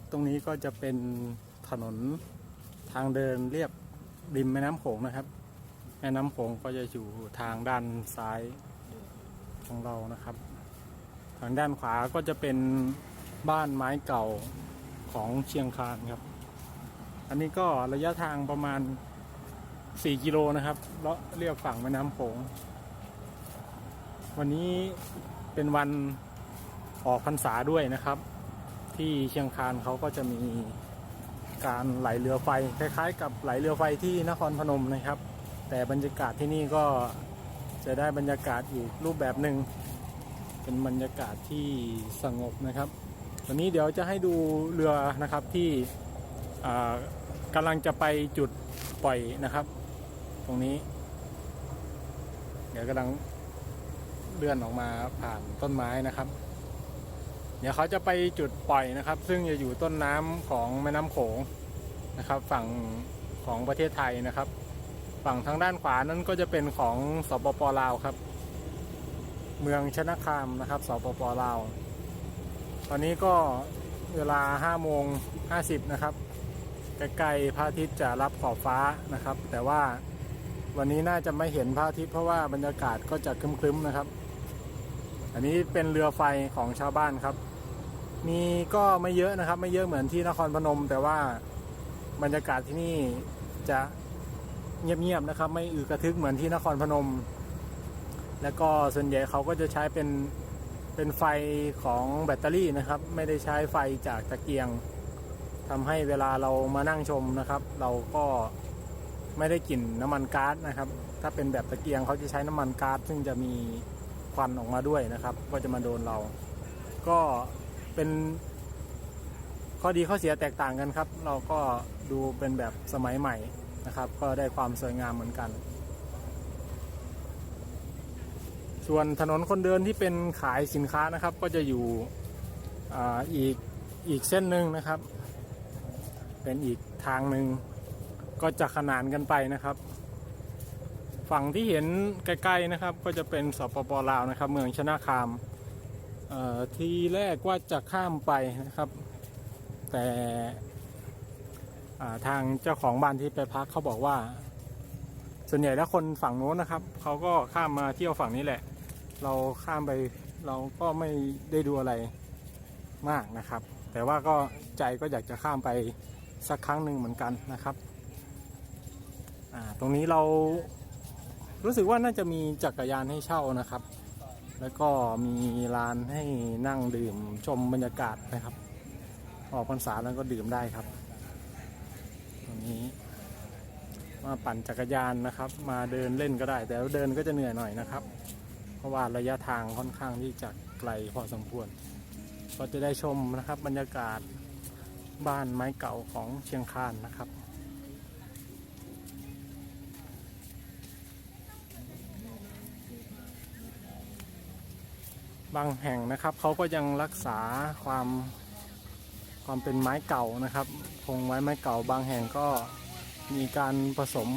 ครับ ตรงนี้ก็จะเป็นถนนทางเดินเรียบริมแม่น้ำโขงนะครับ แม่น้ำโขงก็จะอยู่ทางด้านซ้ายของเรานะครับ ทางด้านขวาก็จะเป็นบ้านไม้เก่าของเชียงคานครับ อันนี้ก็ระยะทางประมาณ 4 กิโลนะครับเลาะเรียบฝั่งแม่น้ำโขง วันนี้เป็นวันออกพรรษาด้วยนะครับ ที่เชียงคานเขาก็จะมีการไหลเรือไฟคล้ายๆ กับไหลเรือไฟที่นครพนมนะครับ แต่บรรยากาศที่นี่ก็จะได้บรรยากาศอีกรูปแบบหนึ่งเป็นบรรยากาศที่สงบนะครับวันนี้เดี๋ยวจะให้ดูเรือนะครับที่กำลังจะไปจุดปล่อยนะครับ ตรงนี้ เดี๋ยวกำลังเลื่อนออกมาผ่านต้นไม้นะครับ เดี๋ยวเขาจะไปจุดปล่อยนะครับ ซึ่งจะอยู่ต้นน้ำของแม่น้ำโขงนะครับ ฝั่งของประเทศไทยนะครับ ฝั่งทางด้านขวานั้นก็จะเป็นของสปปลาวครับ เมืองชนะคามนะครับสปปลาว ตอนนี้ก็เวลา5โมง50นะครับใกล้ๆพระอาทิตย์จะรับขอบฟ้านะครับ แต่ว่าวันนี้น่าจะไม่เห็นพระอาทิตย์เพราะว่าบรรยากาศก็จะครึ้มๆนะครับ อันนี้เป็นเรือไฟของชาวบ้านครับ มีก็ไม่เยอะนะครับ ไม่เยอะเหมือนที่นครพนม แต่ว่าบรรยากาศที่นี่จะเงียบๆนะครับ ไม่อือกระทึกเหมือนที่นครพนม แล้วก็ส่วนใหญ่เขาก็จะใช้เป็นเป็นไฟของแบตเตอรี่นะครับ ไม่ได้ใช้ไฟจากตะเกียงทำให้เวลาเรามานั่งชมนะครับ เราก็ไม่ได้กลิ่นน้ำมันก๊าซนะครับ ถ้าเป็นแบบตะเกียงเขาจะใช้น้ำมันก๊าซซึ่งจะมีควันออกมาด้วยนะครับ ก็จะมาโดนเรา ก็ เป็นข้อดีข้อเสียแตกต่างกันครับ เราก็ดูเป็นแบบสมัยใหม่นะครับ ก็ได้ความสวยงามเหมือนกัน ส่วนถนนคนเดินที่เป็นขายสินค้านะครับ ก็จะอยู่ออีกอีกเส้นหนึ่งนะครับ เป็นอีกทางหนึ่งก็จะขนานกันไปนะครับ ฝั่งที่เห็นใกล้ๆนะครับ ก็จะเป็นสปปลาวนะครับ เมืองชนะคาม ทีแรกว่าจะข้ามไปนะครับ แต่ทางเจ้าของบ้านที่ไปพักเขาบอกว่า ส่วนใหญ่แล้วคนฝั่งโน้นนะครับเขาก็ข้ามมาเที่ยวฝั่งนี้แหละ เราข้ามไปเราก็ไม่ได้ดูอะไรมากนะครับ แต่ว่าก็ใจก็อยากจะข้ามไปสักครั้งหนึ่งเหมือนกันนะครับตรงนี้เรารู้สึกว่าน่าจะมีจักรยานให้เช่านะครับ แล้วก็มีลานให้นั่งดื่มชมบรรยากาศนะครับ ออกพรรษาแล้วก็ดื่มได้ครับตรงนี้ มาปั่นจักรยานนะครับ มาเดินเล่นก็ได้ แต่เดินก็จะเหนื่อยหน่อยนะครับ เพราะว่าระยะทางค่อนข้างที่จะไกลพอสมควร ก็จะได้ชมนะครับบรรยากาศบ้านไม้เก่าของเชียงคานนะครับ บางแห่งนะครับเขาก็ยังรักษาความความเป็นไม้เก่านะครับคงไว้ไม้เก่าบางแห่งก็มีการผสม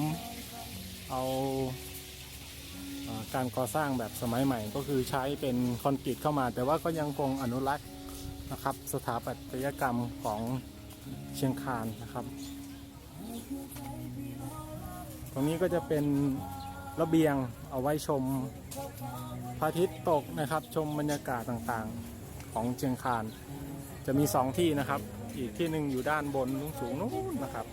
เอาการก่อสร้างแบบสมัยใหม่ ก็คือใช้เป็นคอนกรีตเข้ามา แต่ว่าก็ยังคงอนุรักษ์นะครับสถาปัตยกรรมของเชียงคานนะครับ ตรงนี้ก็จะเป็น ระเบียงเอาไว้ชมพระอาทิตย์ตกนะครับ ชมบรรยากาศต่างๆของเชียงคาน จะมีสองที่นะครับ อีกที่หนึ่งอยู่ด้านบนสูงๆนู้นนะครับ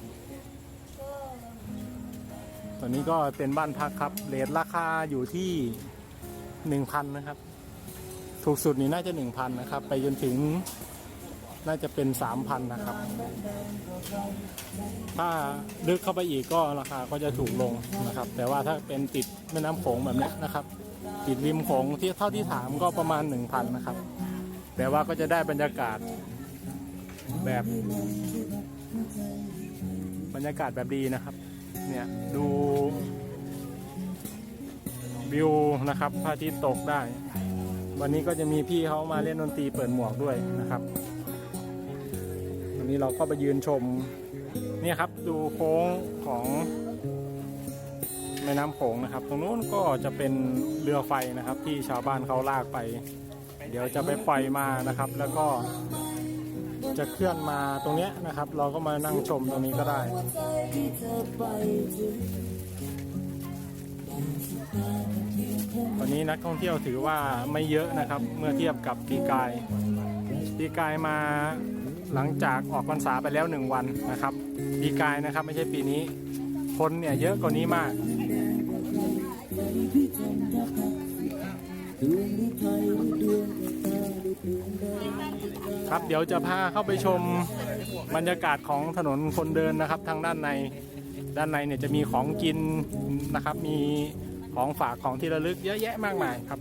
ตัวนี้ก็เป็นบ้านพักครับเรทราคาอยู่ที่หนึ่งพันนะครับ ถูกสุดนี่น่าจะหนึ่งพันนะครับ ไปจนถึง น่าจะเป็นสามพันนะครับ ถ้าลึกเข้าไปอีกก็ราคาก็จะถูกลงนะครับ แต่ว่าถ้าเป็นติดแม่น้ำโขงแบบนี้นะครับ ติดริมโขงที่เท่าที่ถามก็ประมาณ 1,000 นะครับ แต่ว่าก็จะได้บรรยากาศแบบ บรรยากาศแบบดีนะครับ เนี่ยดูวิวนะครับพระอาทิตย์ตกได้ วันนี้ก็จะมีพี่เขามาเล่นดนตรีเปิดหมวกด้วยนะครับ นี้เราก็ไปยืนชมเนี่ยครับดูโค้งของแม่น้ำโขงนะครับ ตรงนู้นก็จะเป็นเรือไฟนะครับ ที่ชาวบ้านเขาลากไป เดี๋ยวจะไปปล่อยมานะครับ แล้วก็จะเคลื่อนมาตรงเนี้ยนะครับ เราก็มานั่งชมตรงนี้ก็ได้วันนี้นักท่องเที่ยวถือว่าไม่เยอะนะครับ เมื่อเทียบกับปีกายปีกายมา หลังจากออกพรรษาไปแล้วหนึ่งวันนะครับ ปีกายนะครับไม่ใช่ปีนี้ คนเนี่ยเยอะกว่านี้มาก ครับเดี๋ยวจะพาเข้าไปชมบรรยากาศของถนนคนเดินนะครับ ทางด้านในด้านในเนี่ยจะมีของกินนะครับ มีของฝากของที่ระลึกเยอะแยะมากมายครับ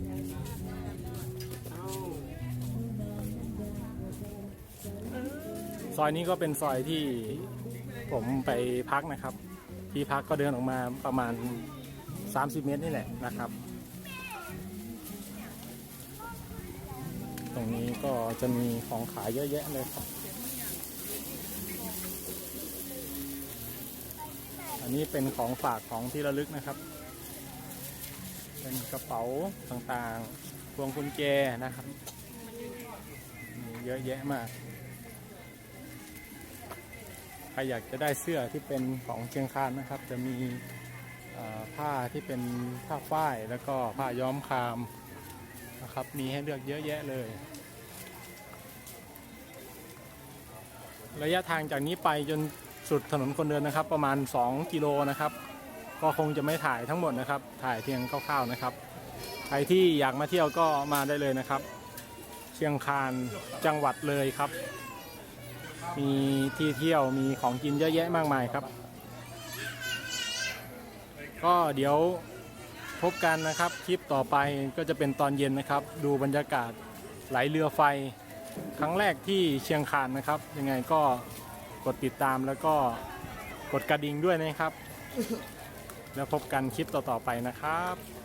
อยนี้ก็เป็นซอยที่ผมไปพักนะครับ ที่พักก็เดินออกมาประมาณ 30 เมตรนี่แหละนะครับ ตรงนี้ก็จะมีของขายเยอะแยะเลยครับ อันนี้เป็นของฝากของที่ระลึกนะครับ เป็นกระเป๋าต่างๆพวงกุญแจนะครับ เยอะแยะมาก ใครอยากจะได้เสื้อที่เป็นของเชียงคานนะครับ จะมีผ้าที่เป็นผ้าฝ้ายแล้วก็ผ้าย้อมคามนะครับ มีให้เลือกเยอะแยะเลย ระยะทางจากนี้ไปจนสุดถนนคนเดินนะครับ ประมาณ 2 กิโลนะครับ ก็คงจะไม่ถ่ายทั้งหมดนะครับ ถ่ายเพียงคร่าวๆนะครับ ใครที่อยากมาเที่ยวก็มาได้เลยนะครับ เชียงคานจังหวัดเลยครับ มีที่เที่ยวมีของกินเยอะแยะมากมายครับ ก็เดี๋ยวพบกันนะครับคลิปต่อไปก็จะเป็นตอนเย็นนะครับ ดูบรรยากาศไหลเรือไฟ ครั้งแรกที่เชียงคานนะครับ ยังไงก็กดติดตามแล้วก็กดกระดิ่งด้วยนะครับ แล้วพบกันคลิปต่อๆไปนะครับ